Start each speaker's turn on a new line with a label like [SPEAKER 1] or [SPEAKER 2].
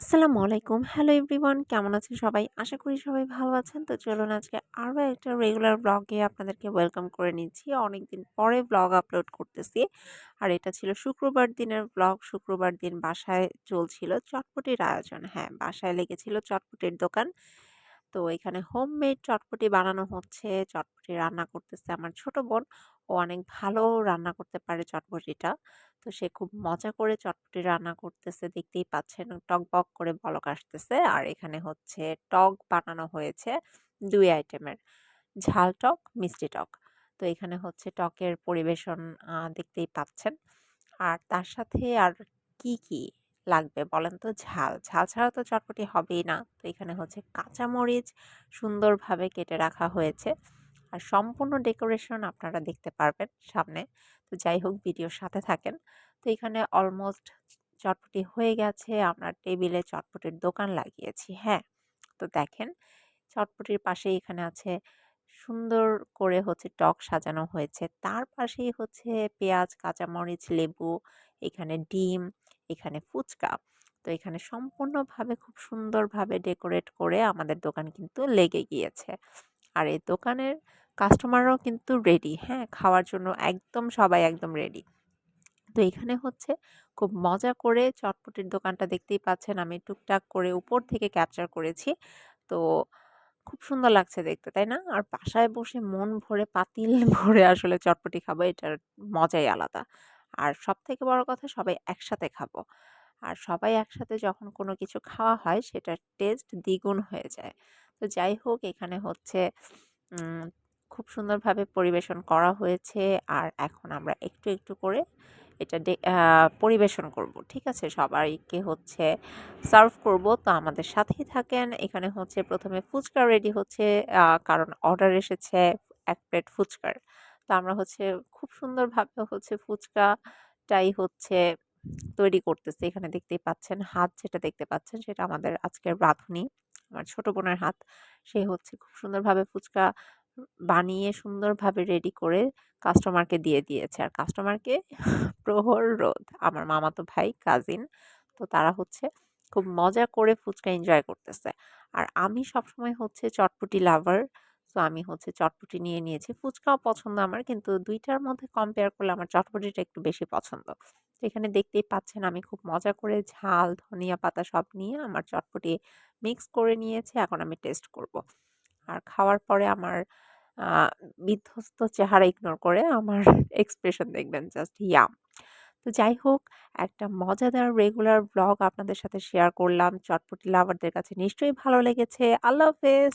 [SPEAKER 1] আসসালামু আলাইকুম। Hello everyone, কেমন আছেন সবাই? আশা করি সবাই ভালো আছেন। তো চলুন আজকে আরও একটা রেগুলার ব্লগে আপনাদেরকে ওয়েলকাম করে নিচ্ছি। অনেকদিন পরে ব্লগ আপলোড করতেছি। আর এটা ছিল শুক্রবার দিনের ব্লগ। শুক্রবার দিন বাসায় চলছিল চটপটির আয়োজন। হ্যাঁ বাসায় লেগেছিল চটপটির দোকান। তো এখানে হোমমেড চটপটি বানানো হচ্ছে। চটপটি রান্না করতেছে আমার ছোট বোন। ও অনেক ভালো রান্না করতে পারে চটপটিটা। তো সে খুব মজা করে চটপটি রান্না করতেছে। দেখতেই পাচ্ছেন টক বক করে বলক আসতেছে। আর এখানে হচ্ছে টক বানানো হয়েছে দুই আইটেমের। ঝাল টক, মিষ্টি টক। তো এখানে হচ্ছে টকের পরিবেশন দেখতেই পাচ্ছেন। আর তার সাথে আর কি কি? লাগবে বলেন তো ঝাল। ঝাল ছাড়া তো চটপটি হবেই না। তো এখানে হচ্ছে কাঁচামরিচ সুন্দরভাবে কেটে রাখা হয়েছে। আর সম্পূর্ণ ডেকোরেশন আপনারা দেখতে পারবেন সামনে। তো যাই হোক, ভিডিওর সাথে থাকেন। তো এখানে অলমোস্ট চটপটি হয়ে গেছে। আমরা টেবিলে চটপটির দোকান লাগিয়েছি হ্যাঁ। তো দেখেন, চটপটির পাশে এখানে আছে সুন্দর করে হচ্ছে টক সাজানো হয়েছে। তার পাশেই হচ্ছে পেঁয়াজ, কাঁচামরিচ, লেবু, এখানে ডিম এখানে ফুচকা। তো এখানে সম্পূর্ণভাবে খুব সুন্দরভাবে ডেকোরেট করে আমাদের দোকান কিন্তু লেগে গিয়েছে। আর এই দোকানের কাস্টমাররাও কিন্তু রেডি হ্যাঁ? খাওয়ার জন্য একদম, সবাই একদম রেডি তো এখানে হচ্ছে খুব মজা করে চটপটির দোকানটা দেখতেই পাচ্ছেন, আমি টুকটাক করে উপর থেকে ক্যাপচার করেছি। তো খুব সুন্দর লাগছে দেখতে, তাই না? আর বাসায় বসে মন ভরে, পাতিল ভরে আসলে চটপটি খাব, এটার মজাই আলাদা। আর সব থেকে বড় কথা সবাই একসাথে খাব। আর সবাই একসাথে যখন কোনো কিছু খাওয়া হয়, সেটার টেস্ট দ্বিগুণ হয়ে যায়। তো যাই হোক, এখানে হচ্ছে খুব সুন্দরভাবে পরিবেশন করা হয়েছে। আর এখন আমরা একটু একটু করে এটা পরিবেশন করব, ঠিক আছে? সবাইকে হচ্ছে সার্ভ করব। তো আমাদের সাথেই থাকেন। এখানে হচ্ছে প্রথমে ফুচকা রেডি হচ্ছে কারণ অর্ডার এসেছে এক প্লেট ফুচকার। তো আমরা হচ্ছে খুব সুন্দরভাবে হচ্ছে ফুচকাটাই হচ্ছে তৈরি করতেছি। এখানে দেখতেই পাচ্ছেন হাত যেটা দেখতে পাচ্ছেন সেটা আমাদের আজকের রাঁধুনি, আমার ছোট বোনের হাত। সে হচ্ছে খুব সুন্দরভাবে ফুচকা বানিয়ে সুন্দরভাবে রেডি করে কাস্টমারকে দিয়ে দিয়েছে। আর কাস্টমারকে প্রহর রোদ, আমার মামাতো ভাই কাজিন তো তারা হচ্ছে খুব মজা করে ফুচকা এনজয় করতেছে। আর আমি সবসময় হচ্ছে চটপটি লাভার তো আমি হচ্ছে চটপটি নিয়ে নিয়েছি। ফুচকাও পছন্দ আমার কিন্তু দুইটার মধ্যে কম্পেয়ার করলে আমার চটপটিটা একটু বেশি পছন্দ। এখানে দেখতেই পাচ্ছেন আমি খুব মজা করে ঝাল, ধনিয়া পাতা সব নিয়ে আমার চটপটি মিক্স করে নিয়েছি, এখন আমি টেস্ট করব। আর খাওয়ার পরে আমার বিধ্বস্ত চেহারা ইগনোর করে আমার এক্সপ্রেশন দেখবেন জাস্ট ইয়াম তো যাই হোক, একটা মজাদার রেগুলার ব্লগ আপনাদের সাথে শেয়ার করলাম। চটপটি লাভারদের কাছে নিশ্চয়ই ভালো লেগেছে। আল্লাহ হাফেজ!